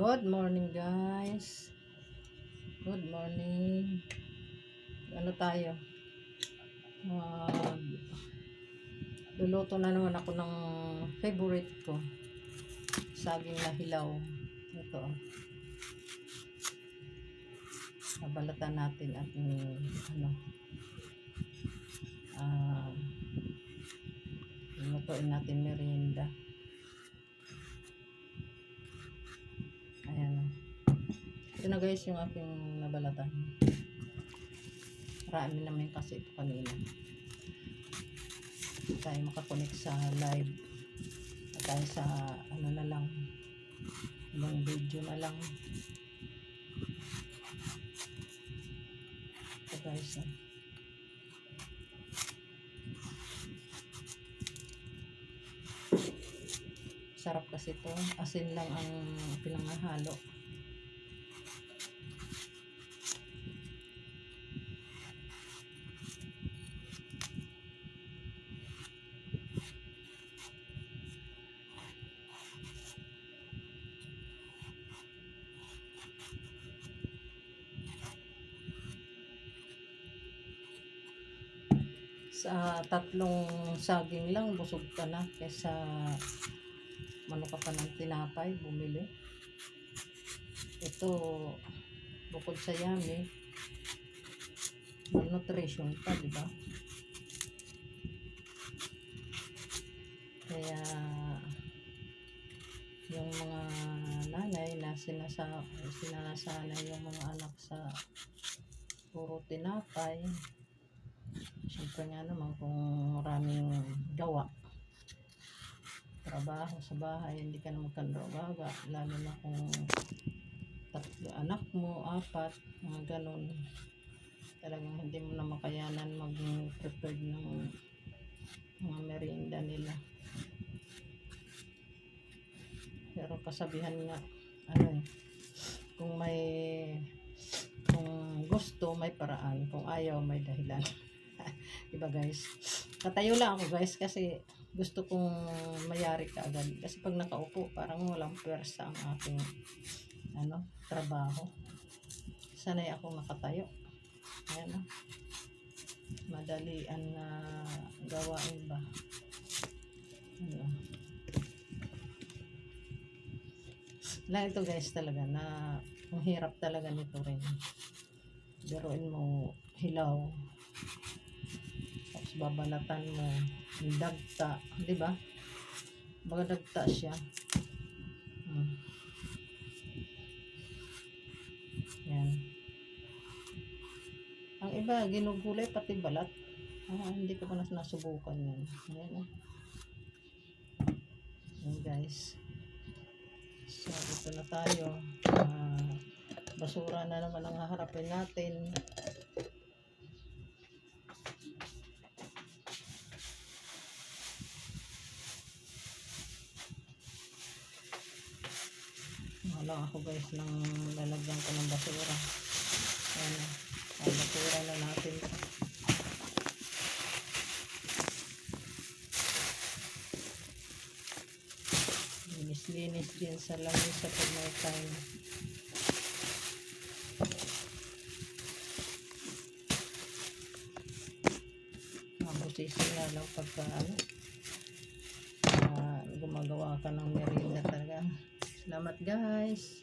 Good morning guys. Good morning. Ano tayo? Mag luluto na naman ako ng favorite ko. Saging na hilaw. Ito. Babalatan natin at ano ah lutuin natin merienda. Ayan. oh. Ito na guys yung aking nabalatan. Marami naman kasi ito kanina. Tayo makakonect sa live. At tayo sa ano na lang. Ibang video na lang. Ito guys. oh. Sarap kasi to. Asin lang ang pinangahalo. Sa tatlong saging lang busog ka na kesa mano ka pa ng tinapay bumili. Ito bukod sa yummy malnutrition pa di ba? Kaya yung mga nanay na sinasa sinasanay yung mga anak sa puro tinapay Siyempre nga naman kung maraming gawa, trabaho sa bahay, hindi ka na magkandawaga, lalo na kung tatlo anak mo, apat, mga ganun. Talagang hindi mo na makayanan mag-prepared ng mga merienda nila. Pero kasabihan nga, ano eh, kung may kung gusto may paraan, kung ayaw may dahilan. diba guys? Tatayo lang ako guys kasi gusto kong mayari ka agad. Kasi pag nakaupo, parang walang pwersa ang aking ano, trabaho. Sanay ako nakatayo. Ayan o. Madalian na gawain ba? Ano. Lang ito guys talaga na ang hirap talaga nito rin. Biruin mo hilaw, tapos babalatan mo dagta, di ba? Baga dagta siya. Hmm. Yan. Ang iba, ginugulay pati balat. Ah, hindi ko pa nas nasubukan yan. Ayan oh. Yan guys. So, ito na tayo. Ah, basura na naman ang haharapin natin. Wala ako guys ng lalagyan ko ng basura. Ayan. Ay, basura na natin. Linis-linis din sa langis sa pag may time. Guys.